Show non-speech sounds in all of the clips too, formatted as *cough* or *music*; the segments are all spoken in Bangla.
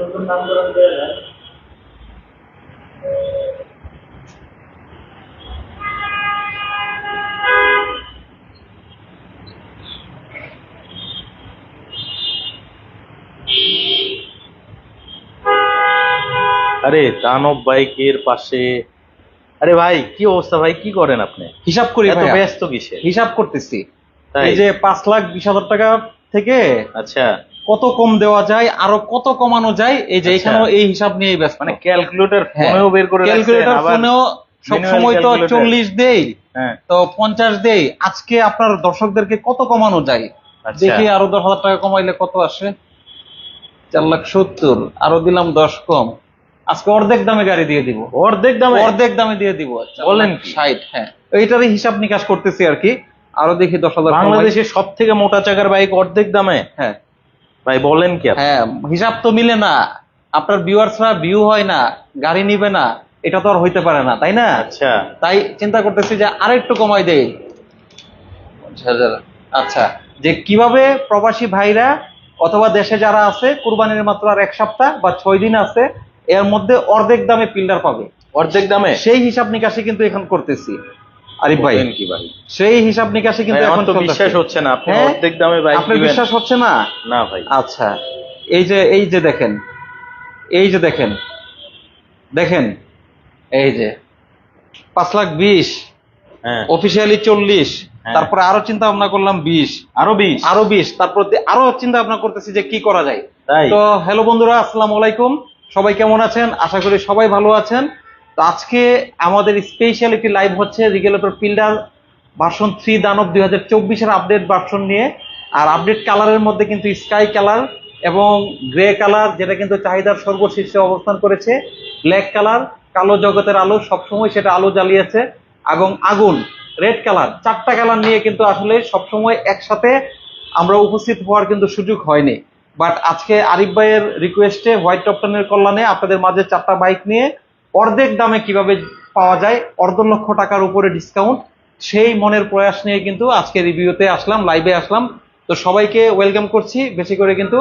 নতুন নামকরণ করে দেন আরে দানব বাইকের পাশে। আরে ভাই কি অবস্থা ভাই? কি করেন আপনি? হিসাব করি এত ব্যস্ত কিসে হিসাব করতেছি। এই যে পাঁচ লাখ বিশ হাজার টাকা থেকে আচ্ছা কত কম দেওয়া যায় আরও কত কমানো যায় এই যে আচ্ছা। এখানেও এই হিসাব নিয়েই ব্যস্ত মানে ক্যালকুলেটর। ফোনেও বের করে ক্যালকুলেটর ফোনেও সব সময় তো। চল্লিশ দেই হ্যাঁ তো পঞ্চাশ দেই আজকে আপনার দর্শকদেরকে কত কমানো যায় আচ্ছা। দেখি আরও দশ হাজার টাকা কমাইলে কত আসে চার লাখ সত্তর আরও দিলাম দশ কম আজকে অর্ধেক দামে গাড়ি দিয়ে দিব অর্ধেক দামে অর্ধেক দামে দিয়ে দিব বলেন? ষাট হ্যাঁ এইটারই হিসাব নিকাশ করতেছি আর কি আরও দেখি দশ হাজার। বাংলাদেশের সব থেকে মোটা চাকার বাইক অর্ধেক দামে? হ্যাঁ। ভাই বলেন কি হ্যাঁ হিসাব তো মিলে না। আপনার ভিউয়ার্সরা ভিউ হয় না গাড়ি নিবে না এটা তো আর হইতে পারে না তাই না? আচ্ছা। তাই চিন্তা করতেছি যে আরেকটু কমাই দেই। আচ্ছা যে কীভাবে প্রবাসী ভাইরা অথবা দেশে যারা আছে কুরবানির মাত্র আর এক সপ্তাহ বা ছয় দিন আছে এর মধ্যে অর্ধেক দামে পিল্ডার পাবে। অর্ধেক দামে? সেই হিসাব নিকাশে কিন্তু এখন করতেছি। আরিফ ভাই কি ভাই? সেই হিসাব নিকাশে কিন্তু এখন তো বিশ্বাস হচ্ছে না আপনি হ্যাঁ? অর্ধেক দামে বাইক আপনার বিশ্বাস হচ্ছে না? না ভাই। আচ্ছা এই যে এই যে দেখেন এই যে দেখেন দেখেন এই যে পাঁচ লাখ বিশ হ্যাঁ। অফিসিয়ালি চল্লিশ হ্যাঁ। তারপরে আরও চিন্তা ভাবনা করলাম বিশ আরও বিশ? আরও বিশ তারপর আরও চিন্তা ভাবনা করতেছি যে কি করা যায়। তো হ্যালো বন্ধুরা আসসালাম আলাইকুম। সবাই কেমন আছেন? আশা করি সবাই ভালো আছেন। তো আজকে আমাদের স্পেশাল একটি লাইভ হচ্ছে রিগেলেটর ফিল্ডার ভার্সন থ্রি দানব দুই হাজার চব্বিশের আপডেট ভার্সন নিয়ে। আর আপডেট কালারের মধ্যে কিন্তু স্কাই কালার এবং গ্রে কালার যেটা কিন্তু চাহিদার সর্বশীর্ষে অবস্থান করেছে। ব্ল্যাক কালার কালো জগতের আলো, সবসময় সেটা আলো জ্বালিয়েছে। এবং আগুন রেড কালার চারটা কালার নিয়ে কিন্তু আসলে সবসময় একসাথে আমরা উপস্থিত হওয়ার কিন্তু সুযোগ হয়নি। বাট আজকে আরিফ ভাইয়ের রিকোয়েস্টে হোয়াইট টপটনের কল্যাণে আপনাদের মাঝে চারটা বাইক নিয়ে অর্ধেক দামে কীভাবে পাওয়া যায় অর্ধ লক্ষ টাকার উপরে ডিসকাউন্ট সেই মনের প্রয়াস নিয়ে কিন্তু আজকে রিভিউতে আসলাম লাইভে আসলাম। তো সবাইকে ওয়েলকাম করছি। বেশি করে কিন্তু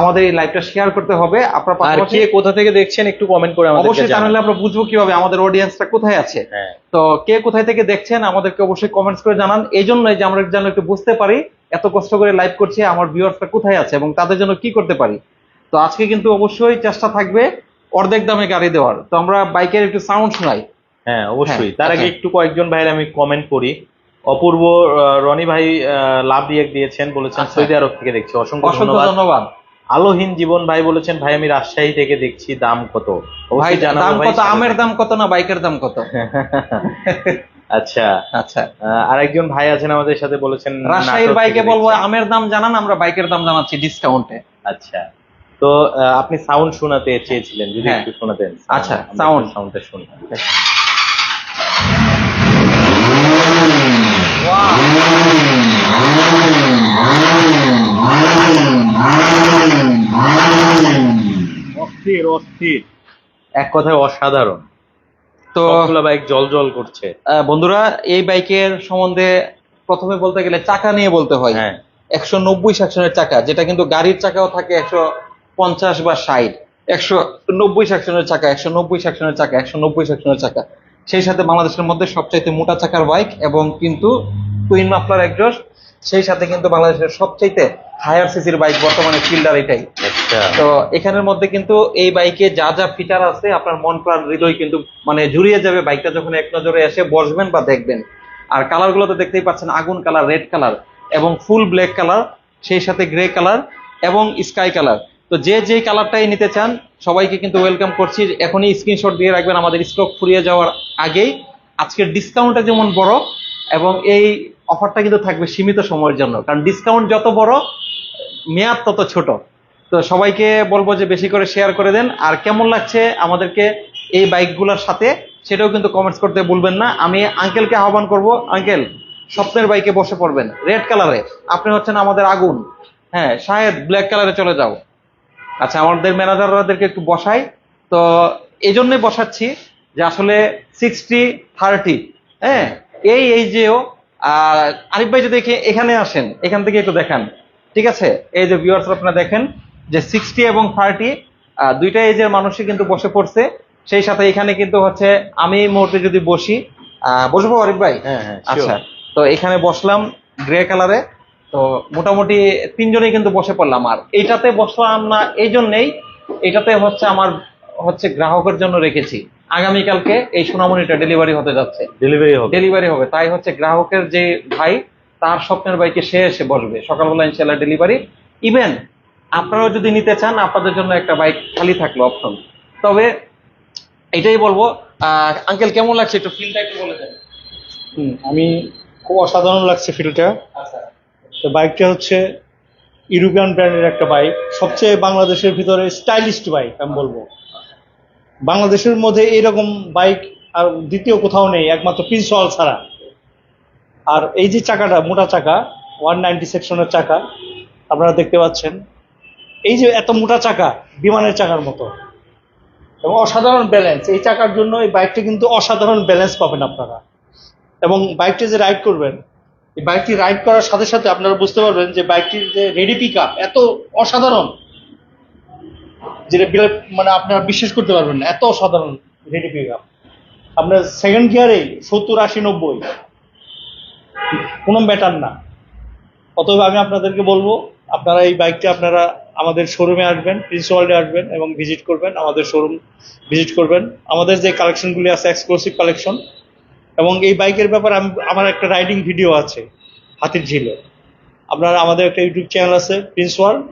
আমাদের এই লাইভটা শেয়ার করতে হবে। আপনার পাশাপাশি কোথা থেকে দেখছেন একটু কমেন্ট করে অবশ্যই চ্যানেলে আমরা বুঝব কীভাবে আমাদের অডিয়েন্সটা কোথায় আছে। হ্যাঁ। তো কে কোথায় থেকে দেখছেন আমাদেরকে অবশ্যই কমেন্টস করে জানান। এই জন্যই যে আমরা যেন একটু বুঝতে পারি এত কষ্ট করে লাইভ করছি আমার ভিউয়ার্সরা কোথায় আছে এবং তাদের জন্য কি করতে পারি। তো আজকে কিন্তু অবশ্যই চেষ্টা থাকবে অর্ধেক দামে গাড়ি দেওয়ার। তো আমরা বাইকের একটু সাউন্ড শোনাই। হ্যাঁ অবশ্যই। হ্যাঁ, তার আগে আচ্ছা। একটু কয়েকজন ভাইয়ের আমি কমেন্ট করি। অপূর্ব রনি ভাই লাভ রিয়েক্ট দিয়েছেন বলেছেন আচ্ছা। সৌদি আরব থেকে দেখছি। অসংখ্য অসংখ্য ধন্যবাদ। আলোহীন জীবন ভাই বলেছেন ভাই আমি রাজশাহী থেকে দেখছি দাম কত? ভাই দাম কত? আমের দাম কত না বাইকের দাম কত? *laughs* আচ্ছা। আচ্ছা। আহ, আরেকজন ভাই আছেন আমাদের সাথে বলেছেন রাজশাহীর বাইকে বলব আমের দাম জানান আমরা বাইকের দাম জানাচ্ছি ডিসকাউন্টে আচ্ছা। তো আপনি সাউন্ড শোনাতে চেয়েছিলেন যদি হ্যাঁ। একটু শোনাতেন। আচ্ছা, সাউন্ড সাউন্ডটা শুনি। অস্থির অস্থির। এক কথায় অসাধারণ। তো বাইক জল জল করছে। আহ, বন্ধুরা এই বাইকের সম্বন্ধে প্রথমে বলতে গেলে চাকা নিয়ে বলতে হয়। হ্যাঁ। একশো নব্বই সেকশনের চাকা যেটা কিন্তু গাড়ির চাকাও থাকে একশো পঞ্চাশ বা ষাট একশো নব্বই সেকশনের চাকা একশো নব্বই সেকশনের চাকা একশো নব্বই সেকশনের চাকা। সেই সাথে বাংলাদেশের মধ্যে সবচাইতে মোটা চাকার বাইক এবং কিন্তু টুইন মাফলার একজস্ট সেই সাথে কিন্তু বাংলাদেশের সবচাইতে হায়ার সিসির বাইক বর্তমানে ফিল্ডার এটাই। আচ্ছা। তো এখানের মধ্যে কিন্তু এই বাইকে যা যা ফিচার আছে আপনার মন প্রাণ হৃদয় কিন্তু মানে জুড়িয়ে যাবে। বাইকটা যখন এক নজরে এসে বসবেন বা দেখবেন। আর কালারগুলো তো দেখতেই পাচ্ছেন আগুন কালার রেড কালার এবং ফুল ব্ল্যাক কালার সেই সাথে গ্রে কালার এবং স্কাই কালার তো যে যে কালারটাই নিতে চান, সবাইকে কিন্তু ওয়েলকাম করছি। এখনই স্ক্রিনশট দিয়ে রাখবেন আমাদের স্টক ফুরিয়ে যাওয়ার আগেই। আজকের ডিসকাউন্টটা যেমন বড়, এবং এই অফারটা কিন্তু থাকবে সীমিত সময়ের জন্য। কারণ ডিসকাউন্ট যত বড়, মেয়াদ তত ছোট। তো সবাইকে বলব যে বেশি করে শেয়ার করে দেন। আর কেমন লাগছে আমাদেরকে এই বাইকগুলোর সাথে, সেটাও কিন্তু কমেন্টস করতে ভুলবেন না। আমি আঙ্কেলকে আহ্বান করব আঙ্কেল স্বপ্নের বাইকে বসে পড়বেন। রেড কালারে আপনি হচ্ছেন আমাদের আগুন। হ্যাঁ শাহেদ ব্ল্যাক কালারে চলে যাও। আচ্ছা আমাদের ম্যানেজারদেরকে একটু বসাই। তো এই জন্যই বসাচ্ছি যে আসলে সিক্সটি থার্টি হ্যাঁ? এই এই যেও আর আরিফ ভাই যদি এখে- এখানে আসেন এখান থেকে একটু দেখান ঠিক আছে? এই যে ভিউয়ার্স আপনারা দেখেন যে সিক্সটি এবং থার্টি দুইটা এজের মানুষই কিন্তু বসে পড়ছে। সেই সাথে এখানে কিন্তু হচ্ছে আমি এই মুহূর্তে যদি বসি বসবো আরিফ ভাই? হ্যাঁ হ্যাঁ আচ্ছা তো এখানে বসলাম গ্রে কালারে তো মোটামুটি তিনজনেই কিন্তু বসে পড়লাম আর। এইটাতে বসলাম না এই জন্যেই এটাতে হচ্ছে আমার হচ্ছে গ্রাহকের জন্য রেখেছি। আগামীকালকে এই সোনামণিটা ডেলিভারি হতে যাচ্ছে। ডেলিভারি হবে। ডেলিভারি হবে। তাই হচ্ছে গ্রাহকের যে ভাই তার স্বপ্নের বাইকে সে এসে বসবে। সকালবেলা ইনশাল্লাহ ডেলিভারি ইভেন আপনারাও যদি নিতে চান আপনাদের জন্য একটা বাইক খালি থাকল অপশন তবে এটাই বলব আঙ্কেল কেমন লাগছে? একটু ফিলটা একটু বলে দেন। হুম, আমি খুব অসাধারণ লাগছে ফিলটা আচ্ছা। তো বাইকটা হচ্ছে ইউরোপিয়ান ব্র্যান্ডের একটা বাইক সবচেয়ে বাংলাদেশের ভিতরে স্টাইলিস্ট বাইক আমি বলব। বাংলাদেশের মধ্যে এরকম বাইক আর দ্বিতীয় কোথাও নেই, একমাত্র প্রিন্স ওয়াল ছাড়া। আর এই যে চাকাটা, মোটা চাকা ওয়ান নাইনটি সেকশনের চাকা, আপনারা দেখতে পাচ্ছেন। এই যে এত মোটা চাকা, বিমানের চাকার মতো। এবং অসাধারণ ব্যালেন্স এই চাকার জন্য এই বাইকটা কিন্তু অসাধারণ ব্যালেন্স পাবেন আপনারা। এবং বাইকটা যে রাইড করবেন এই বাইকটি রাইড করার সাথে সাথে আপনারা বুঝতে পারবেন যে বাইকটির যে রেডি পিক এত অসাধারণ, যেটা বিলে- মানে আপনারা বিশ্বাস করতে পারবেন না, এত অসাধারণ রেডি পিক আপ আপনার সেকেন্ড গিয়ারে সত্তর আশি নব্বই, কোনো ব্যাটার না। অতএব আমি আপনাদেরকে বলব, আপনারা এই বাইকটা আপনারা আমাদের শোরুমে আসবেন প্রিন্স ওয়ার্ল্ডে আসবেন এবং ভিজিট করবেন, আমাদের শোরুম ভিজিট করবেন। আমাদের যে কালেকশনগুলি আছে এক্সক্লুসিভ কালেকশন এবং এই বাইকের ব্যাপারে আমি আমার একটা রাইডিং ভিডিও আছে হাতির ঝিলে। আপনারা আমাদের একটা ইউটিউব চ্যানেল আছে প্রিন্স ওয়ার্ল্ড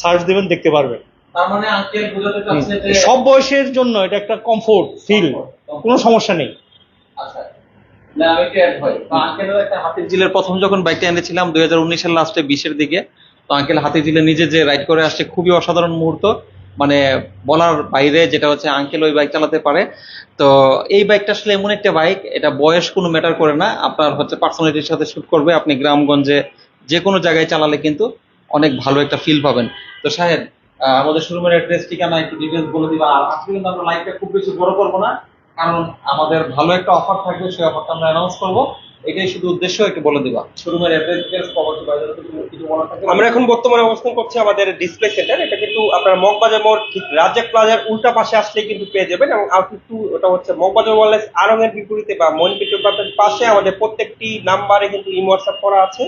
সার্চ দেবেন দেখতে পারবেন। মানে সব বয়সের জন্য এটা একটা কমফোর্ট ফিল কোনো সমস্যা নেই। আচ্ছা আমি একটু অ্যাড হয়। তো আঙ্কেলের হাতির ঝিলের প্রথম যখন বাইকটা এনেছিলাম দুই হাজার উনিশের লাস্টে বিশের দিকে তো আঙ্কেল হাতির ঝিলে নিজে যে রাইড করে আসছে খুবই অসাধারণ মুহূর্ত। মানে বলার বাইরে যেটা হচ্ছে আঙ্কেল ওই বাইক চালাতে পারে। তো এই বাইকটা আসলে এমন একটা বাইক এটা বয়স কোনো ম্যাটার করে না। আপনার হচ্ছে পার্সোনালিটির সাথে শুট করবে। আপনি গ্রামগঞ্জে যে কোনো জায়গায় চালালে কিন্তু অনেক ভালো একটা ফিল পাবেন। তো সাহেব আমাদের শোরুমের অ্যাড্রেস ঠিকানা, একটু ডিটেলস বলে দিবা। আর আজকে কিন্তু আমরা লাইভটা খুব বেশি বড় করব না। কারণ আমাদের ভালো একটা অফার থাকবে, সেই অফারটা আমরা অ্যানাউন্স করব। এটাই শুধু উদ্দেশ্য একটু বলে দিবা। শোরুমের থাকে আমরা এখন বর্তমানে অবস্থান করছি আমাদের ডিসপ্লে সেন্টার এটা কিন্তু আপনার মগবাজার মোড় ঠিক রাজ্জাক প্লাজার উল্টা পাশে আসলে কিন্তু পেয়ে যাবেন এবং আউটলেট টু ওটা হচ্ছে মগবাজার ওয়ারলেস আরং এর বিপরীতে বা মইন পেট্রোল পাম্পের পাশে আমাদের প্রত্যেকটি নাম্বারে কিন্তু ইমো হোয়াটসঅ্যাপ করা আছে।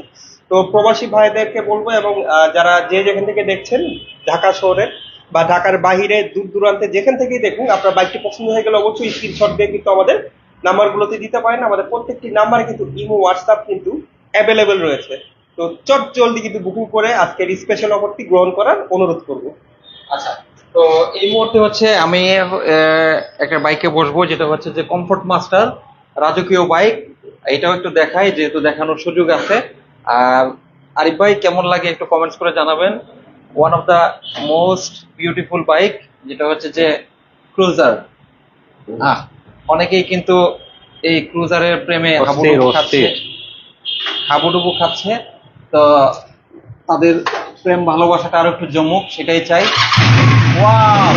তো প্রবাসী ভাইদেরকে বলব এবং যারা যে যেখান থেকে দেখছেন ঢাকা শহরের বা ঢাকার বাহিরে দূর দূরান্তে যেখান থেকেই দেখুন আপনার বাইকটি পছন্দ হয়ে গেলে অবশ্যই স্ক্রিনশট দিয়ে কিন্তু আমাদের নাম্বারগুলোতে দিতে পারেন। আমাদের প্রত্যেকটি নাম্বারে কিন্তু ইমো হোয়াটসঅ্যাপ কিন্তু অ্যাভেলেবেল রয়েছে। তো চট জলদি কিন্তু বুকিং করে আজকের স্পেশাল অফারটি গ্রহণ করার অনুরোধ করব। আচ্ছা তো এই মুহূর্তে হচ্ছে আমি আহ, একটা বাইকে বসবো যেটা হচ্ছে যে কমফোর্ট মাস্টার রাজকীয় বাইক এটাও একটু দেখাই যেহেতু দেখানোর সুযোগ আছে। আর আরিফ ভাই কেমন লাগে একটু কমেন্টস করে জানাবেন। One of the most beautiful bike যেটা হচ্ছে যে ক্রুজার আহ অনেকেই কিন্তু এই ক্রুজারের প্রেমে হাবুডুবু খাচ্ছে। হাবুডুবু খাচ্ছে। তো তাদের প্রেম ভালোবাসাটা আরও একটু জমুক সেটাই চাই। ওয়াও!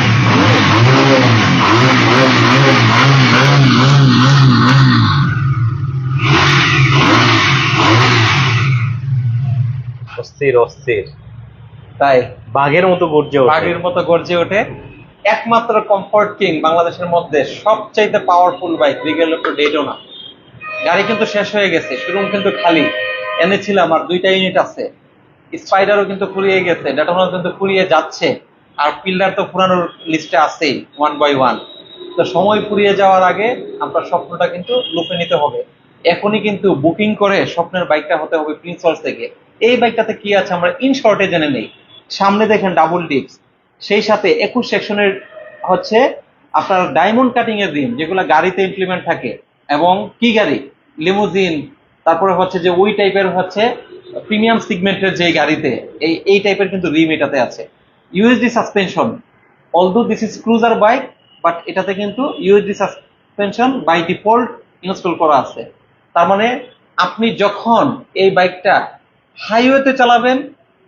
অস্থির অস্থির। তাই। বাঘের মতো গর্জে বাঘের মতো গর্জে ওঠে। একমাত্র কমফোর্ট কিং বাংলাদেশের মধ্যে সবচাইতে পাওয়ারফুল বাইক রিগেল টু ডেটোনা গাড়ি কিন্তু শেষ হয়ে গেছে শোরুম কিন্তু খালি। এনেছিলাম আর দুইটা ইউনিট আছে। স্পাইডারও কিন্তু ফুরিয়ে গেছে ডেটোনা কিন্তু ফুরিয়ে যাচ্ছে। আর পিল্ডার তো ফুরানোর লিস্টে আছেই ওয়ান বাই ওয়ান তো সময় ফুরিয়ে যাওয়ার আগে আপনার স্বপ্নটা কিন্তু লুপে নিতে হবে। এখনই কিন্তু বুকিং করে স্বপ্নের বাইকটা হতে হবে প্রিন্সলস থেকে। এই বাইকটাতে কি আছে আমরা ইন শর্টে জেনে নেই। সামনে দেখেন ডাবল ডিস্ক সেই সাথে একুশ সেকশনের হচ্ছে আপনার ডায়মন্ড কাটিং এর রিম যেগুলো গাড়িতে ইমপ্লিমেন্ট থাকে, এবং কি গাড়ি? লিমুজিন তারপরে হচ্ছে যে ওই টাইপের হচ্ছে প্রিমিয়াম সিগমেন্টের যে গাড়িতে, এই এই টাইপের কিন্তু রিম এটাতে আছে। USD suspension although this is cruiser bike but এটাতে কিন্তু USD suspension by default install করা আছে। তার মানে আপনি যখন এই বাইকটা হাইওয়েতে চালাবেন,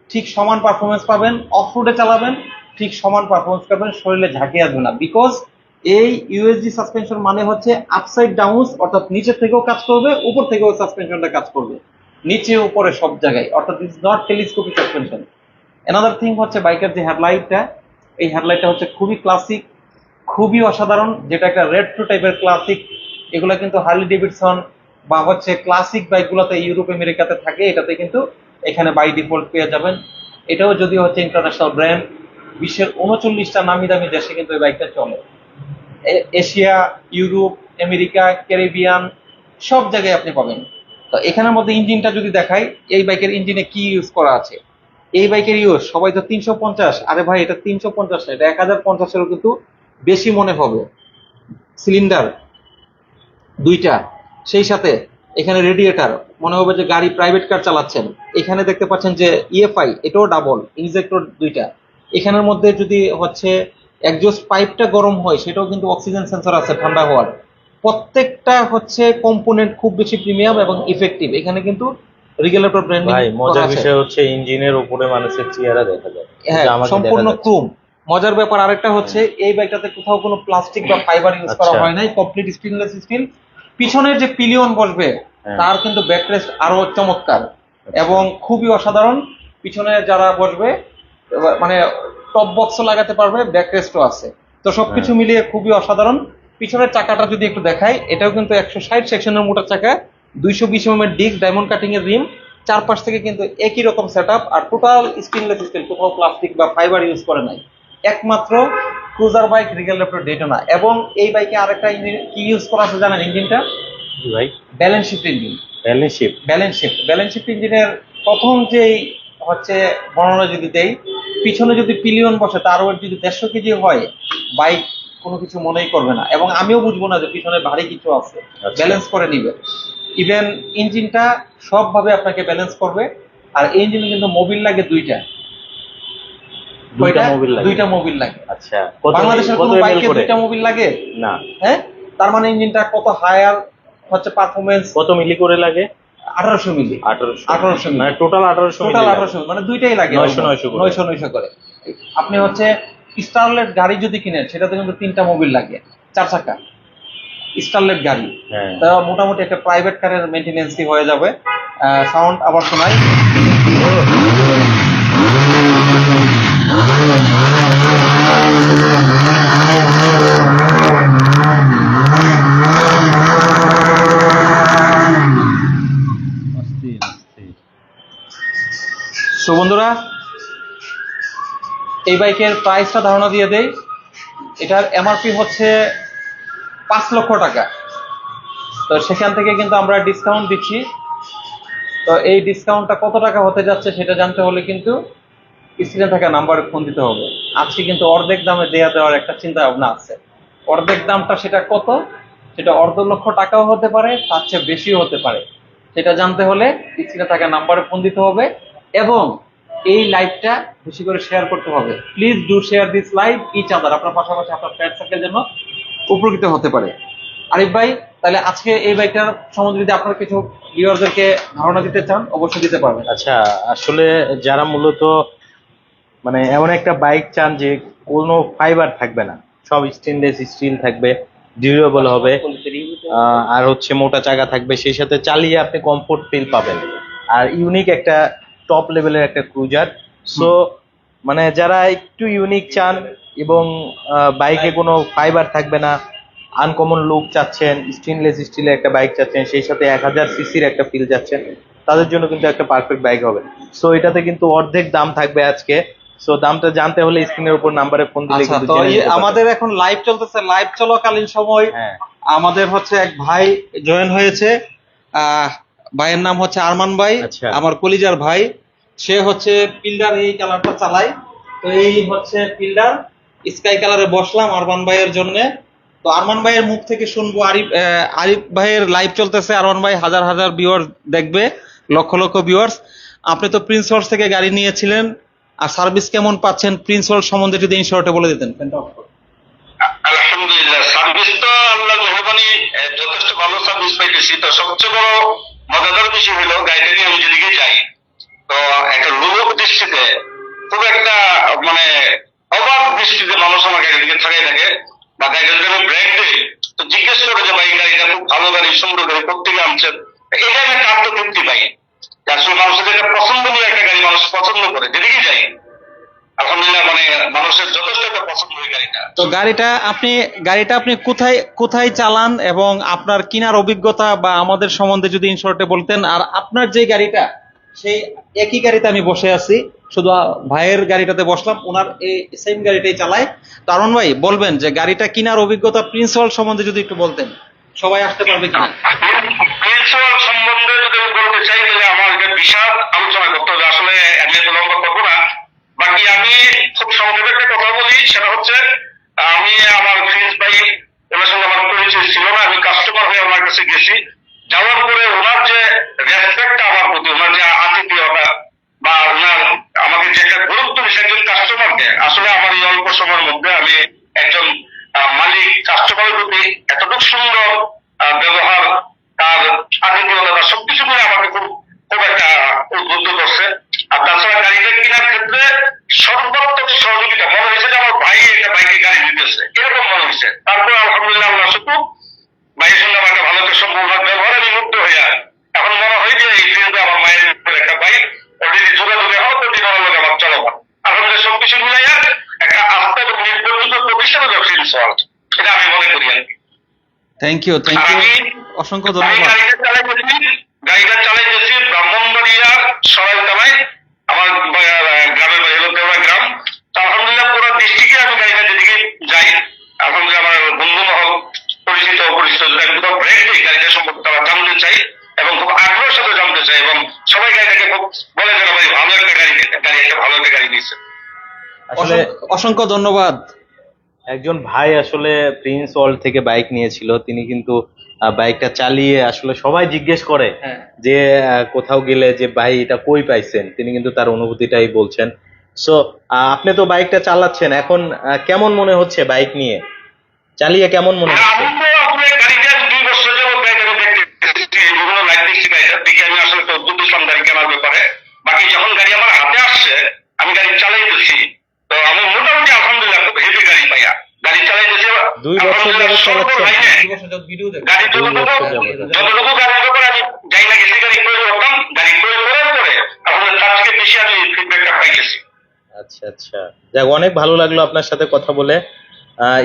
ঠিক সমান পারফরমেন্স পাবেন অফ রোডে চালাবেন ঠিক সমান পারফরমেন্স করবেন শরীরে ঝাঁকে আসবে না। বিকজ এই ইউএসডি সাসপেনশন মানে হচ্ছে আপসাইড ডাউন অর্থাৎ নিচে থেকেও কাজ করবে, উপর থেকেও সাসপেনশনটা কাজ করবে। নিচে, উপরে, সব জায়গায়। অর্থাৎ it's not telescopic suspension another thing হচ্ছে বাইকের যে হেডলাইটটা, এই হেডলাইটটা হচ্ছে খুবই ক্লাসিক খুবই অসাধারণ, যেটা একটা রেড টু টাইপের ক্লাসিক এগুলো কিন্তু হার্লি ডেভিডসন বা হচ্ছে ক্লাসিক বাইকগুলোতে ইউরোপ আমেরিকাতে থাকে, এটাতে কিন্তু এখানে বাই ডিফল্ট পেয়ে যাবেন। এটাও যদি হচ্ছে ইন্টারন্যাশনাল ব্র্যান্ড বিশ্বের উনচল্লিশটা নামি দামি দেশে কিন্তু এই বাইকটা চলে। এশিয়া, ইউরোপ, আমেরিকা, ক্যারিবিয়ান, সব জায়গায় আপনি পাবেন। তো এখানের মধ্যে ইঞ্জিনটা যদি দেখাই, এই বাইকের ইঞ্জিনে কি ইউজ করা আছে? এই বাইকের ইউজ সবাই তো তিনশো পঞ্চাশ। আরে ভাই, এটা তিনশো পঞ্চাশ এটা এক হাজার পঞ্চাশেরও কিন্তু বেশি মনে হবে। সিলিন্ডার দুইটা, সেই সাথে এখানে রেডিয়েটার মনে হবে যে গাড়ি প্রাইভেট কার চালাচ্ছেন। এখানে দেখতে পাচ্ছেন যে ইএফআই এটাও ডাবল ইনজেক্টর দুইটা। এখানের মধ্যে যদি হচ্ছে একজোস্ট পাইপটা গরম হয় সেটাও কিন্তু অক্সিজেন সেন্সর আছে ঠান্ডা হওয়ার। প্রত্যেকটা হচ্ছে কম্পোনেন্ট খুব বেশি প্রিমিয়াম এবং ইফেক্টিভ এখানে কিন্তু রেগুলেটর ব্র্যান্ডিং ভাই মজার বিষয় হচ্ছে ইঞ্জিনের উপরে মানুষের চেহারা দেখা যায়। হ্যাঁ সম্পূর্ণ ক্রোম মজার ব্যাপার আরেকটা হচ্ছে এই বাইকটাতে কোথাও কোনো প্লাস্টিক বা ফাইবার ইউজ করা আচ্ছা। হয় নাই। কমপ্লিট স্টেনলেস স্টিল পিছনের যে পিলিয়ন বসবে হ্যাঁ। তার কিন্তু ব্যাকরেস্ট আরও চমৎকার এবং খুবই অসাধারণ। পিছনে যারা বসবে মানে টপ বক্সও লাগাতে পারবে ব্যাকরেস্টও আছে। তো সবকিছু হ্যাঁ। মিলিয়ে খুবই অসাধারণ। পিছনের চাকাটা যদি একটু দেখাই এটাও কিন্তু একশো ষাট সেকশনের মোটর চাকা দুইশো বিশ এম এর ডিক ডায়মন্ড কাটিং এর রিম চারপাশ থেকে কিন্তু একই রকম সেট আর টোটাল স্টেনলেস স্টিল কোথাও প্লাস্টিক বা ফাইবার ইউজ করে নাই। একমাত্র cruiser bike Regal Raptor Daytona এবং এই বাইকে আরেকটা ইঞ্জিন কি ইউজ করা আছে জানেন ইঞ্জিনটা ভাই। Balance shift engine balance shift balance shift balance shift ইঞ্জিনের প্রথম যেই হচ্ছে বর্ণনা যদি দেই পিছনে যদি পিলিয়ন বসে তার ওয়েট যদি দেড়শো কেজি হয় বাইক কোনো কিছু মনেই করবে না। এবং আমিও বুঝব না যে পিছনে ভারী কিছু আছে। আচ্ছা। ব্যালেন্স করে নিবে। ইভেন ইঞ্জিনটা সবভাবে আপনাকে ব্যালেন্স করবে আর ইঞ্জিনে কিন্তু মোবিল লাগে দুইটা। দুইটা মোবিল লাগে। দুইটা মোবিল লাগে। আচ্ছা বাংলাদেশের কোনো বাইকে দুইটা মোবিল লাগে? না। হ্যাঁ? তার মানে ইঞ্জিনটা কত হায়ার হচ্ছে পারফরমেন্স কত মিলি করে লাগে? আঠারোশো মিলি। আঠারোশো 1800 মিলি। মানে টোটাল আঠারোশো টোটাল আঠারোশো মানে দুইটাই লাগে 900 900 করে। নয়শো নয়শো করে। আপনি হচ্ছে স্টারলেট গাড়ি যদি কিনেন সেটাতে কিন্তু তিনটা মোবিল লাগে। চার চাকা। স্টারলেট গাড়ি। হ্যাঁ। তা মোটামুটি একটা প্রাইভেট কারের মেনটেনেন্সই হয়ে যাবে। সাউন্ড আবার শোনাই। সো বন্ধুরা, এই বাইকের প্রাইসটা ধারণা দিয়ে দেই। এটার এমআরপি হচ্ছে পাঁচ লক্ষ টাকা। তো সেখান থেকে কিন্তু আমরা ডিসকাউন্ট দিচ্ছি। তো এই ডিসকাউন্টটা কত টাকা হতে যাচ্ছে সেটা জানতে হলে কিন্তু স্ক্রিনে থাকা নাম্বারে ফোন দিতে হবে। আজকে কিন্তু অর্ধেক দামে দেয়া দেওয়ার একটা চিন্তা ভাবনা আছে। অর্ধেক দামটা সেটা কত? সেটা অর্ধ লক্ষ টাকাও হতে পারে, তার চেয়ে বেশিও হতে পারে। সেটা জানতে হলে স্ক্রিনে থাকা নাম্বারে ফোন দিতে হবে। এবং এই লাইভটা বেশি করে শেয়ার করতে হবে। Please do share this live each other আপনার পাশাপাশি আপনার ফ্রেন্ড সার্কেল জন্য উপকৃত হতে পারে। আরিফ ভাই, তাহলে আজকে এই বাইকটার সম্বন্ধে যদি আপনার কিছু ভিউয়ারদেরকে ধারণা দিতে চান, অবশ্যই দিতে পারবেন। আচ্ছা আসলে যারা মূলত মানে এমন একটা বাইক চান যে কোনো ফাইবার থাকবে না, সব স্টেনলেস স্টিল থাকবে ডিউরেবল হবে আর হচ্ছে মোটা চাকা থাকবে, সেই সাথে চালিয়ে আপনি কমফোর্ট ফিল পাবেন। আর ইউনিক একটা টপ লেভেলের একটা ক্রুজার সো মানে যারা একটু ইউনিক চান এবং বাইকে কোনো ফাইবার থাকবে না আনকমন লুক চাচ্ছেন স্টেনলেস স্টিলের একটা বাইক চাচ্ছেন সেই সাথে এক হাজার সিসির একটা ফিল যাচ্ছেন তাদের জন্য কিন্তু একটা পারফেক্ট বাইক হবে। সো এটাতে কিন্তু অর্ধেক দাম থাকবে আজকে। সো দামটা জানতে হলে স্ক্রিনের উপর নাম্বারে ফোন দিলে আচ্ছা কিন্তু। আমাদের এখন লাইভ চলতেছে লাইভ চলাকালীন সময় হ্যাঁ। আমাদের হচ্ছে এক ভাই জয়েন হয়েছে আহ ভাইয়ের নাম হচ্ছে আরমান ভাই আচ্ছা। আমার কলিজার ভাই। সে হচ্ছে পিল্ডার এই কালারটা চালায়। তো এই হচ্ছে পিল্ডার স্কাই কালারে বসলাম আরমান ভাইয়ের জন্য। তো আরমান ভাইয়ের মুখ থেকে শুনব আরিফ আরিফ ভাইয়ের লাইভ চলতেছে। আরমান ভাই হাজার হাজার ভিউয়ার্স দেখবে লক্ষ লক্ষ ভিউয়ার্স আপনি তো প্রিন্স ওয়ার্ল্ড থেকে গাড়ি নিয়েছিলেন। আর সার্ভিস কেমন পাচ্ছেন? প্রিন্স ওয়ার্ল্ড সম্বন্ধে যদি ইন শর্টে বলে দিতেন আলহামদুলিল্লাহ সার্ভিস তো আল্লাহ মেহরবানি যথেষ্ট ভালো সার্ভিস পাইতেছি। তো সবচেয়ে বড় মজাদার বিষয় হলো গাড়িটা নিয়ে আমি যেদিকে যাই, তো একটা লোক দৃষ্টিতে খুব একটা মানে অবাক দৃষ্টিতে মানুষ আমার দিকে থাকাই থাকে বা গাড়িটা যদি আমি ব্রেক দিই, তো জিজ্ঞেস করে যে ভাই গাড়িটা খুব ভালো গাড়ি, সুন্দর গাড়ি কোথেকে আনছেন? এটা আমি একটা আত্মতৃপ্তি পাই। আসলে মানুষের একটা পছন্দনীয় একটা গাড়ি মানুষ পছন্দ করে, যেদিকে যাই। আলহামদুলিল্লাহ মানে মানুষের যথেষ্ট একটা পছন্দ হয় গাড়িটা। তো গাড়িটা আপনি গাড়িটা আপনি কোথায় কোথায় চালান এবং আপনার কিনার অভিজ্ঞতা বা আমাদের সম্বন্ধে যদি ইনশর্টে বলতেন আর আপনার যে গাড়িটা সেই একই গাড়িতে আমি বসে আছি শুধু ভাইয়ের গাড়িটাতে বসলাম ওনার এই সেম গাড়িটাই চালায়। তারণ ভাই বলবেন যে গাড়িটা কিনার অভিজ্ঞতা প্রিন্সিপাল সম্বন্ধে যদি একটু বলতেন সবাই আসতে পারবে কিনা? সম্বন্ধে যদি বলতে চাই তাহলে আমার বিশাল আলোচনা করতে হবে। আসলে আমি লম্বা করব না। বাকি আমি খুব সংক্ষেপে একটা কথা বলি, সেটা হচ্ছে, আমি আমার ফ্রিজ ভাই ওনার সঙ্গে আমার পরিচয় ছিল না, আমি কাস্টমার হয়ে আমার কাছে গেছি। যাওয়ার পরে ওনার যে রেসপেক্টটা আমার প্রতি, ওনার যে আতিথেয়তা বা ওনার আমাকে যে একটা গুরুত্ব দিয়েছে একজন কাস্টমারকে আসলে আমার এই অল্প সময়ের মধ্যে আমি একজন মালিক কাস্টমারের প্রতি এতটুকু সুন্দর আহ, ব্যবহার তার আতিথেয়তা তার সবকিছু মিলে আমাকে খুব খুব একটা উদ্বুদ্ধ করছে আর তাছাড়া গাড়িটা কেনার ক্ষেত্রে সর্বাত্মক সহযোগিতা মনে হয়েছে যে আমার ভাই একটা বাইকে গাড়ি দিতেছে এরকম মনে হয়েছে তারপরে আলহামদুলিল্লাহ আল্লাহ শুকুর ভাইয়ের সঙ্গে আমার একটা ভালো একটা সম্পর্ক ব্যবহার আমি মুগ্ধ হয়ে আর এখন মনে হয় যে এই ফ্রেন্ডে আমার মায়ের উপরে একটা বাইক অলরেডি যোগাযোগে হওয়া তো দিনের লোক আমার চলমান আলহামদুলিল্লাহ সবকিছু মিলাইয়া একটা আস্থা এবং নির্ভরযোগ্য প্রতিষ্ঠান হলো ফ্রেন্ডস ওয়ার্ল্ড এটা আমি মনে করি আর কি থ্যাংক ইউ থ্যাংক ইউ অসংখ্য ধন্যবাদ। গাড়িটা চালাইতেছি গাড়িটা চালাইতেছি ব্রাহ্মণবাড়িয়ার সরাই আমার গ্রামের বাড়ি হলো দেওয়া গ্রাম। তো আলহামদুলিল্লাহ পুরো ডিস্ট্রিক্টে আমি গাড়িটা যেদিকে যাই আলহামদুলিল্লাহ আমার বন্ধু মহল পরিচিত অপরিচিত যদি কোথাও ব্রেক গাড়িটা সম্পর্কে তারা জানতে চাই এবং খুব আগ্রহের সাথে জানতে চাই এবং সবাই গাড়িটাকে খুব বলে যে ভাই ভালো একটা গাড়ি গাড়ি একটা ভালো একটা গাড়ি দিয়েছে অসংখ্য ধন্যবাদ। একজন ভাই আসলে প্রিন্স ওয়ার্ল্ড থেকে বাইক নিয়েছিল। তিনি কিন্তু আহ, বাইকটা চালিয়ে আসলে সবাই জিজ্ঞেস করে হ্যাঁ। যে আহ, কোথাও গেলে যে ভাই এটা কই পাইছেন? তিনি কিন্তু তার অনুভূতিটাই বলছেন। সো আপনি তো বাইকটা চালাচ্ছেন। এখন আহ, কেমন মনে হচ্ছে বাইক নিয়ে? চালিয়ে কেমন মনে হ্যাঁ, হচ্ছে? বাকি যখন গাড়ি আমার হাতে আসছে আমি গাড়ি চালাইতেছি তো আমি মোটামুটি আলহামদুলিল্লাহ খুব হেভি গাড়ি পাইয়া গাড়ি চালাইতেছি দুই বছর যাবত গাড়ি দুই যতটুকু বছর যাবত। গাড়ির ব্যাপারে আমি যাই না গেছি গাড়ি করে করতাম গাড়ি করে করার পরে এখন তার থেকে বেশি আমি ফিডব্যাকটা পাই আচ্ছা আচ্ছা। যাক অনেক ভালো লাগল আপনার সাথে কথা বলে।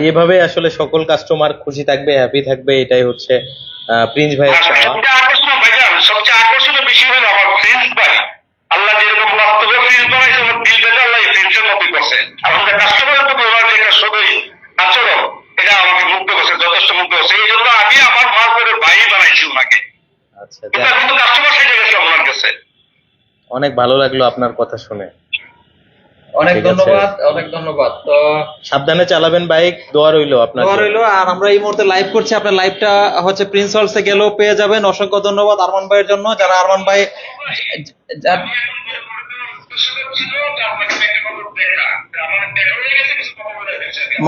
এভাবে আসলে সকল কাস্টমার খুশি থাকবে হ্যাপি থাকবে এটাই হচ্ছে প্রিন্স সবচেয়ে সবচেয়ে আকর্ষণীয় বিষয় হলো আমার ভাই। আল্লাহ যেরকম বাস্তবে ফ্রেন্স বানাইছে আমার দিল আল্লাহ ফ্রেন্সের মতোই করছে। আমাদের কাস্টমারের প্রতি ওনার যে একটা সদয় আচরণ এটা আমাকে মুগ্ধ করছে যথেষ্ট মুগ্ধ করছে। এই জন্য আমি আমার মা করে ভাই বানাইছি ওনাকে। আচ্ছা কিন্তু কাস্টমার সাইডে গেছিলাম ওনার কাছে। অনেক ভালো লাগল আপনার কথা শুনে। অনেক ধন্যবাদ অনেক ধন্যবাদ। তো সাবধানে চালাবেন বাইক দোয়া রইল আপনার দোয়া। রইল আর আমরা এই মুহূর্তে লাইভ করছি। আপনার লাইভটা হচ্ছে প্রিন্স হলসে গেলেও পেয়ে যাবেন। অসংখ্য ধন্যবাদ আরমান ভাইয়ের জন্য। যারা আরমান ভাই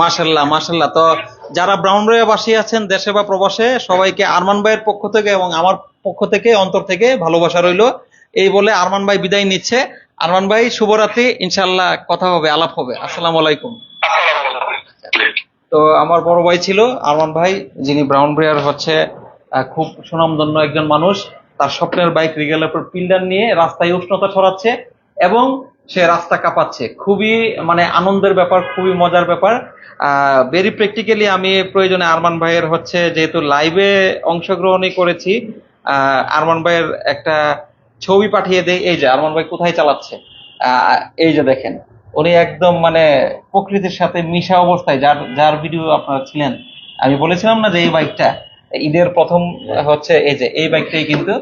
মাশাল্লাহ মাশাল্লাহ তো যারা ব্রাউন রয়ে বাসী আছেন দেশে বা প্রবাসে, সবাইকে আরমান ভাইয়ের পক্ষ থেকে এবং আমার পক্ষ থেকে, অন্তর থেকে ভালোবাসা রইল। এই বলে আরমান ভাই বিদায় নিচ্ছে। আরমান ভাই, শুভরাত্রি। ইনশাল্লাহ কথা হবে, আলাপ হবে। আসসালামু আলাইকুম। তো আমার বড় ভাই ছিল আরমান ভাই, যিনি ব্রাউন ব্রেয়ার হচ্ছে খুব সুনামধন্য একজন মানুষ। তার স্বপ্নের বাইক রিগেলের উপর পিল্ডার নিয়ে রাস্তায় উষ্ণতা ছড়াচ্ছে এবং সে রাস্তা কাঁপাচ্ছে। খুবই মানে আনন্দের ব্যাপার, খুবই মজার ব্যাপার। ভেরি প্র্যাকটিক্যালি আমি প্রয়োজনে আরমান ভাইয়ের হচ্ছে যেহেতু লাইভে অংশগ্রহণই করেছি আরমান ভাইয়ের একটা ছবি পাঠিয়ে দেই। এই যে, আরমান ভাই কোথায় চালাচ্ছে? এই যে দেখেন, উনি একদম মানে প্রকৃতির সাথে মিশা অবস্থায়, যার যার ভিডিও আপনারা ছিলেন, আমি বলেছিলাম না যে এই বাইকটা ঈদের প্রথম হচ্ছে এই যে, এই বাইকটাই কিন্তু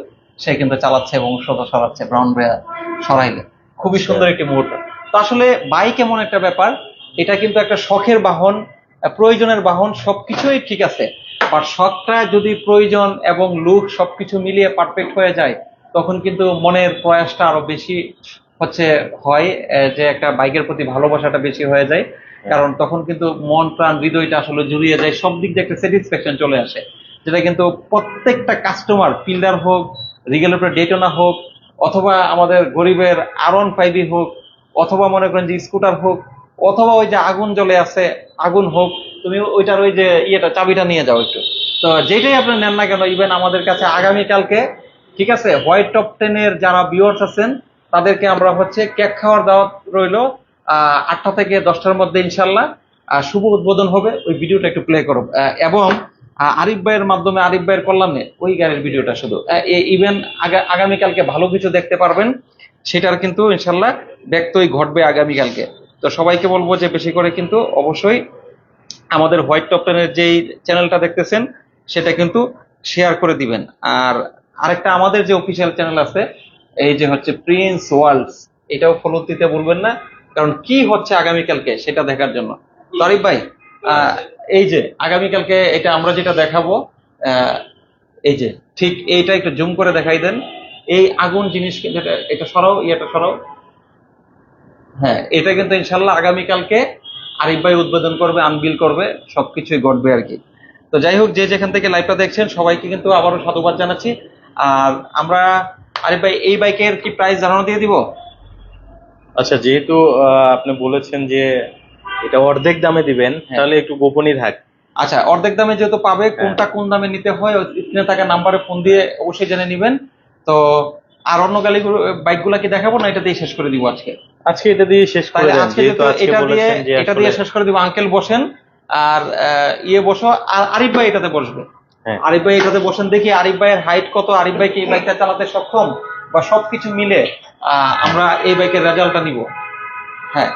সে কিন্তু চালাচ্ছে এবং সোজা সরাচ্ছে ব্রাউন ব্রেয়ার সরাইলে। খুবই সুন্দর একটি মুহূর্ত। তো আসলে বাইক এমন একটা ব্যাপার এটা কিন্তু একটা শখের বাহন প্রয়োজনের বাহন সবকিছুই ঠিক আছে। আর শখটা যদি প্রয়োজন এবং লুক সবকিছু মিলিয়ে পারফেক্ট হয়ে যায় তখন কিন্তু মনের প্রয়াসটা আরও বেশি হচ্ছে হয় যে একটা বাইকের প্রতি ভালোবাসাটা বেশি হয়ে যায়। কারণ তখন কিন্তু মন প্রাণ হৃদয়টা আসলে জুড়িয়ে যায় সব দিক দিয়ে একটা স্যাটিসফ্যাকশন চলে আসে। যেটা কিন্তু প্রত্যেকটা কাস্টমার ফিল্ডার হোক রিগেল উপরে ডেটোনা হোক অথবা আমাদের গরিবের আরন ফাইভি হোক, অথবা মনে করেন যে স্কুটার হোক, অথবা ওই যে আগুন জ্বলে আছে, আগুন হোক, তুমি ওইটার ওই যে ইয়েটা, চাবিটা নিয়ে যাও একটু। তো যেটাই আপনি নেন না কেন ইভেন আমাদের কাছে আগামীকালকে, ঠিক আছে হোয়াইট টপ টেনের যারা ভিউয়ার্স আছেন, তাদেরকে আমরা হচ্ছে কেক খাওয়ার দাওয়াত রইল আটটা থেকে দশটার মধ্যে ইনশাল্লাহ। শুভ উদ্বোধন হবে, ওই ভিডিওটা একটু প্লে করো। এবং আরিফ ভাইয়ের মাধ্যমে আরিফ ভাইয়ের কল্যাণে ওই গাড়ির ভিডিওটা শুধু। ইভেন আগামীকালকে ভালো কিছু দেখতে পারবেন, সেটার কিন্তু ইনশাল্লাহ ব্যক্তই ঘটবে আগামীকালকে। তো সবাইকে বলব যে বেশি করে কিন্তু অবশ্যই আমাদের হোয়াইট টপ টেনের যেই চ্যানেলটা দেখতেছেন, সেটা কিন্তু শেয়ার করে দিবেন। আর আরেকটা আমাদের যে অফিসিয়াল চ্যানেল আছে, এই যে হচ্ছে প্রিন্স ওয়ার্ল্ডস এটাও ফলো দিতে বলবেন না, কারণ কি হচ্ছে আগামীকালকে সেটা দেখার জন্য। তরিফ ভাই এই যে, আগামীকালকে এটা আমরা যেটা দেখাবো এই যে, ঠিক এইটা একটু জুম করে দেখাই দেন। এই আগুন জিনিস কিন্তু এটা- এটা সরাও, ইয়েটা সরাও। হ্যাঁ এটা কিন্তু ইনশাল্লাহ আগামীকালকে আরিফ ভাই উদ্বোধন করবে, আনবিল করবে, সবকিছুই ঘটবে আর কি। তো যাই হোক, যে যেখান থেকে লাইভটা দেখছেন, সবাইকে কিন্তু আবারও সাধুবাদ জানাচ্ছি। আর আমরা, আরিফ ভাই, এই বাইকের কি প্রাইস জানানো দিয়ে দিব? আচ্ছা যেহেতু আপনি বলেছেন যে এটা অর্ধেক দামে দিবেন হ্যাঁ। তাহলে একটু গোপনই থাক। আচ্ছা অর্ধেক দামে যেহেতু পাবে কোনটা কোন দামে নিতে হয় স্ক্রিনে থাকা নাম্বারে ফোন দিয়ে অবশ্যই জেনে নেবেন। তো আর অন্য গাড়িগুলো বাইকগুলো কি দেখাবো না এটা দিয়ে শেষ করে দিব আজকে? আজকে এটা দিয়ে শেষ করে আজকে এটা দিয়ে এটা দিয়ে শেষ করে দিব আঙ্কেল বসেন আর ইয়ে বসো আর আরিফ ভাই এটাতে বসবে। হ্যাঁ। আরিফ ভাই এটাতে বসেন দেখি আরিফ ভাইয়ের হাইট কত আরিফ ভাই কি এই বাইকটা চালাতে সক্ষম? বা সবকিছু মিলে আমরা এই বাইকের রেজাল্টটা নিব। হ্যাঁ।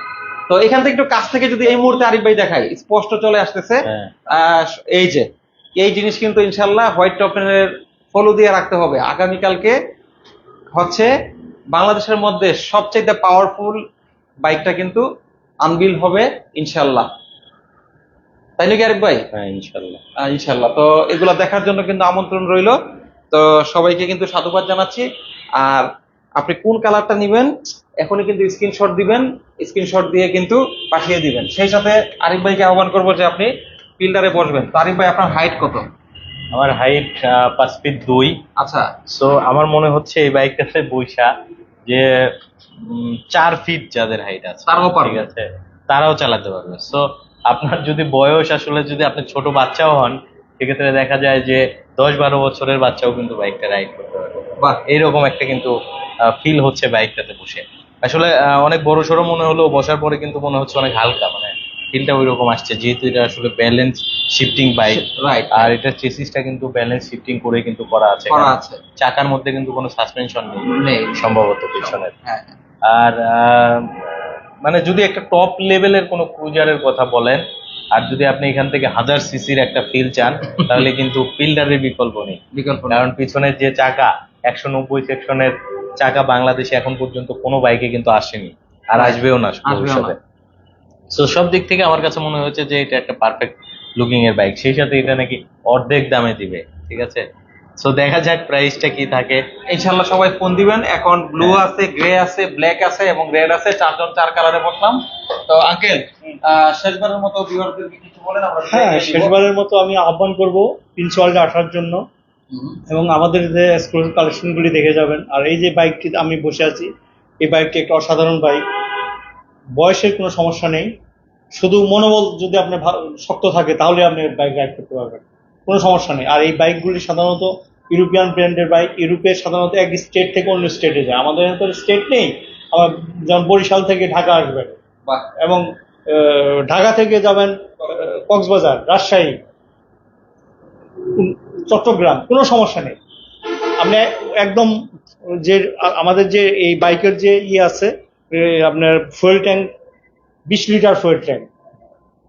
তো এখান থেকে একটু কাছ থেকে যদি এই মুহূর্তে আরিফ ভাই দেখাই স্পষ্ট চলে আসতেছে। হ্যাঁ। এই যে এই জিনিস কিন্তু ইনশাল্লাহ হোয়াইট টপের ফলো দিয়ে রাখতে হবে। আগামীকালকে হচ্ছে বাংলাদেশের মধ্যে সবচেয়ে পাওয়ারফুল বাইকটা কিন্তু আনবিল হবে ইনশাল্লাহ তাই নাকি আরিফ ভাই? হ্যাঁ ইনশাল্লাহ ইনশাল্লাহ তো এগুলো দেখার জন্য কিন্তু আমন্ত্রণ রইল। তো সবাইকে কিন্তু সাধুবাদ জানাচ্ছি। আর আপনি কোন কালারটা নেবেন এখনই কিন্তু স্ক্রিনশট দিবেন স্ক্রিনশট দিয়ে কিন্তু পাঠিয়ে দিবেন। সেই সাথে আরিফ ভাইকে আহ্বান করব যে আপনি ফিল্ডারে বসবেন। তো আরিফ ভাই আপনার হাইট কত? আমার হাইট পাঁচ ফিট দুই। আচ্ছা। সো আমার মনে হচ্ছে এই বাইকটাতে বৈশা যে চার ফিট যাদের হাইট আছে। তারাও ঠিক আছে? তারাও চালাতে পারবে। সো আপনার যদি বয়স আসলে যদি আপনি ছোট বাচ্চাও হন সেক্ষেত্রে দেখা যায় যে দশ বারো বছরের বাচ্চাও কিন্তু বাইকটা রাইড করতে পারবে। বাহ। এইরকম একটা কিন্তু ফিল হচ্ছে বাইকটাতে বসে। আসলে অনেক বড় সড়ো মনে হলো বসার পরে কিন্তু মনে হচ্ছে অনেক হালকা মানে ফিলটা ওই রকম আসছে যেহেতু এটা আসলে ব্যালেন্স শিফটিং বাইক রাইট আর এটা চেসিসটা কিন্তু ব্যালেন্স শিফটিং করে কিন্তু করা আছে করা আছে। চাকার মধ্যে কিন্তু কোনো সাসপেনশন নেই সম্ভবত পিছনের। হ্যাঁ আর আহ, মানে যদি একটা টপ লেভেলের কোনো ক্রুজারের কথা বলেন আর যদি আপনি এখান থেকে হাজার সিসির একটা ফিল চান *laughs* তাহলে কিন্তু ফিল্ডারের বিকল্প নেই। বিকল্প নেই। কারণ পিছনের যে চাকা একশো নব্বই সেকশনের চাকা বাংলাদেশে এখন পর্যন্ত কোনো বাইকে কিন্তু আসেনি। আর আসবেও না ভবিষ্যতে। তো সব দিক থেকে আমার কাছে মনে হয়েছে যে এটা একটা পারফেক্ট লুকিং এর বাইক সেই সাথে এটা নাকি অর্ধেক দামে দিবে ঠিক আছে? সো দেখা যাক প্রাইসটা কি থাকে। ইনশাল্লাহ সবাই ফোন দিবেন। এখন ব্লু আছে গ্রে আছে ব্ল্যাক আছে এবং রেড আছে। চারজন চার কালারে বসলাম। তো আঙ্কেল শেষবারের মতো ভিউয়ারদেরকে কিছু বলেন আমরা হ্যাঁ শেষবারের মতো আমি আহ্বান করব প্রিন্সওয়ার্ল্ডে আসার জন্য। এবং আমাদের যে এক্সক্লুসিভ কালেকশনগুলি দেখে যাবেন। আর এই যে বাইকটি আমি বসে আছি এই বাইকটি একটা অসাধারণ বাইক বয়সের কোনো সমস্যা নেই। শুধু মনোবল যদি আপনার শক্ত থাকে তাহলে আপনি বাইক রাইড করতে পারবেন। কোনো সমস্যা নেই। আর এই বাইকগুলি সাধারণত ইউরোপিয়ান ব্র্যান্ডের বাইক ইউরোপে সাধারণত এক স্টেট থেকে অন্য স্টেটে যায়। আমাদের তো স্টেট নেই। আমার যেমন বরিশাল থেকে ঢাকা আসবেন। এবং ঢাকা থেকে যাবেন কক্সবাজার রাজশাহী। চট্টগ্রাম কোনো সমস্যা নেই। আপনি একদম যে আমাদের যে এই বাইকের যে ইয়ে আছে আপনার ফুয়েল ট্যাঙ্ক বিশ লিটার ফুয়েল ট্যাঙ্ক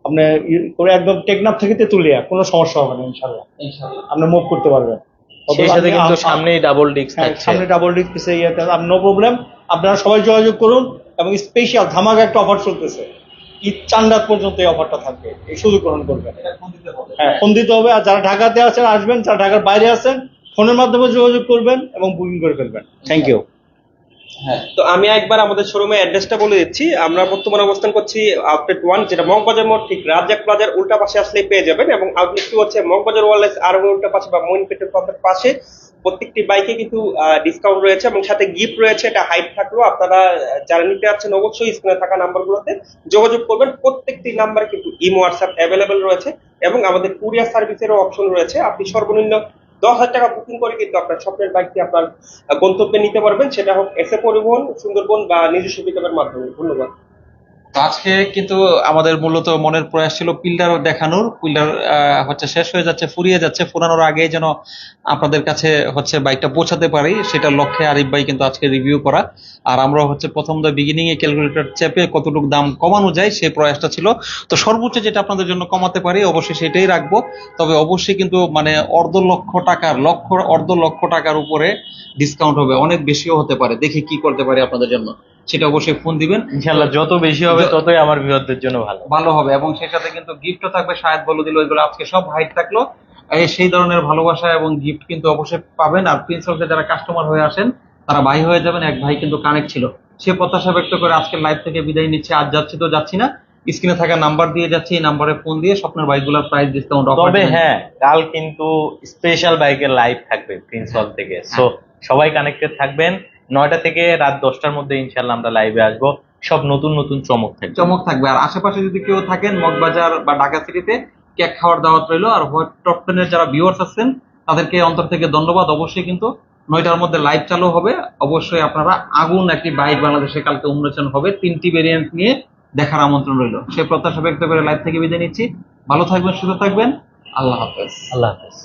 আপনার করে একদম টেকনাফ থেকে তেঁতুলিয়া কোনো সমস্যা হবে না ইনশাল্লাহ। আপনি মুভ করতে পারবেন। সেই সাথে আপনি কিন্তু আম- ডাবল ডিস্ক হ্যাঁ, থাকছে। সামনে ডাবল ডিস্ক নো প্রবলেম আপনারা সবাই যোগাযোগ করুন এবং স্পেশাল ধামাকা একটা অফার চলতেছে। ঈদ পর্যন্ত এই অফারটা থাকবে। এই সুযোগ গ্রহণ করবেন। হ্যাঁ ফোন দিতে হবে। আর যারা ঢাকাতে আছেন আসবেন যারা ঢাকার বাইরে আছেন ফোনের মাধ্যমে যোগাযোগ করবেন এবং বুকিং করে ফেলবেন। থ্যাংক ইউ হ্যাঁ তো আমি একবার আমাদের শোরুমের অ্যাড্রেসটা বলে দিচ্ছি। আমরা বর্তমানে অবস্থান করছি আউটলেট ওয়ান যেটা মগবাজার মোড় ঠিক রাজ্জাক প্লাজার উল্টা পাশে আসলেই পেয়ে যাবেন। এবং আউটলেট টু হচ্ছে মগবাজার ওয়ারলেস আর উল্টা পাশে বা মইন পেট্রোল পাম্পের পাশে। প্রত্যেকটি বাইকে কিন্তু ডিসকাউন্ট রয়েছে এবং সাথে গিফট রয়েছে, এটা হাইট থাকলেও আপনারা যারা নিতে যাচ্ছেন অবশ্যই স্ক্রিনে থাকা নাম্বারগুলোতে যোগাযোগ করবেন। প্রত্যেকটি নাম্বারে কিন্তু ইমো হোয়াটসঅ্যাপ অ্যাভেলেবেল রয়েছে এবং আমাদের কুরিয়ার সার্ভিসেরও অপশন রয়েছে। আপনি সর্বনিম্ন দশ হাজার টাকা বুকিং করে কিন্তু আপনার স্বপ্নের বাইকটি আপনার গন্তব্যে নিতে পারবেন। সেটা হোক এসে পরিবহন, সুন্দরবন বা নিজস্ব পিকআপের মাধ্যমে। ধন্যবাদ। তো আজকে কিন্তু আমাদের মূলত মনের প্রয়াস ছিল পিল্ডার দেখানোর। পিল্ডার হচ্ছে শেষ হয়ে যাচ্ছে, ফুরিয়ে যাচ্ছে। ফুরানোর আগে যেন আপনাদের কাছে হচ্ছে বাইকটা পৌঁছাতে পারি, সেটার লক্ষ্যে আরিফ ভাই কিন্তু আজকে রিভিউ করা। আর আমরা হচ্ছে প্রথম দা বিগিনিং এ ক্যালকুলেটর চেপে কতটুকু দাম কমানো যায় সেই প্রয়াসটা ছিল। তো সর্বোচ্চ যেটা আপনাদের জন্য কমাতে পারি, অবশ্যই সেটাই রাখব। তবে অবশ্যই কিন্তু মানে অর্ধ লক্ষ টাকার, লক্ষ অর্ধ লক্ষ টাকার উপরে ডিসকাউন্ট হবে, অনেক বেশিও হতে পারে। দেখি কি করতে পারি আপনাদের জন্য। সেটা অবশ্যই ফোন দিবেন। ইনশাল্লাহ যত বেশি হবে ততই আমার বিরোধের জন্য ভালো। ভালো হবে এবং সেই সাথে কিন্তু গিফটও থাকবে শায়দ বলে দিল ওইগুলো আজকে সব হাইট থাকল। এই সেই ধরনের ভালোবাসা এবং গিফট কিন্তু অবশ্যই পাবেন। আর প্রিন্সিপালকে যারা কাস্টমার হয়ে আসেন তারা ভাই হয়ে যাবেন এক ভাই কিন্তু কানেক্ট ছিল। সে প্রত্যাশা ব্যক্ত করে আজকে লাইভ থেকে বিদায় নিচ্ছে আজ যাচ্ছি তো যাচ্ছি না। স্ক্রিনে থাকা নাম্বার দিয়ে যাচ্ছি এই নাম্বারে ফোন দিয়ে স্বপ্নের বাইকগুলোর প্রাইস ডিসকাউন্ট অফার তবে হ্যাঁ কাল কিন্তু স্পেশাল বাইকের লাইভ থাকবে প্রিন্স হল থেকে। সো সবাই কানেক্টেড থাকবেন। নয়টা থেকে রাত দশটার মধ্যে ইনশাল্লাহ আমরা লাইভে আসব। সব নতুন নতুন চমক থাকবে। চমক থাকবে। আর আশেপাশে যদি কেউ থাকেন মগবাজার বা ঢাকা সিটিতে কেক খাওয়ার দাওয়াত রইল। আর টপ টেনের যারা ভিউয়ার্স আছেন তাদেরকে অন্তর থেকে ধন্যবাদ। অবশ্যই কিন্তু নয়টার মধ্যে লাইভ চালু হবে। অবশ্যই আপনারা আগুন একটি বাইক বাংলাদেশে কালকে উন্মোচন হবে। তিনটি ভেরিয়েন্ট নিয়ে দেখার আমন্ত্রণ রইল। সে প্রত্যাশা ব্যক্ত করে লাইভ থেকে বিদায় নিচ্ছি। ভালো থাকবেন সুস্থ থাকবেন। আল্লাহ হাফেজ। আল্লাহ হাফেজ।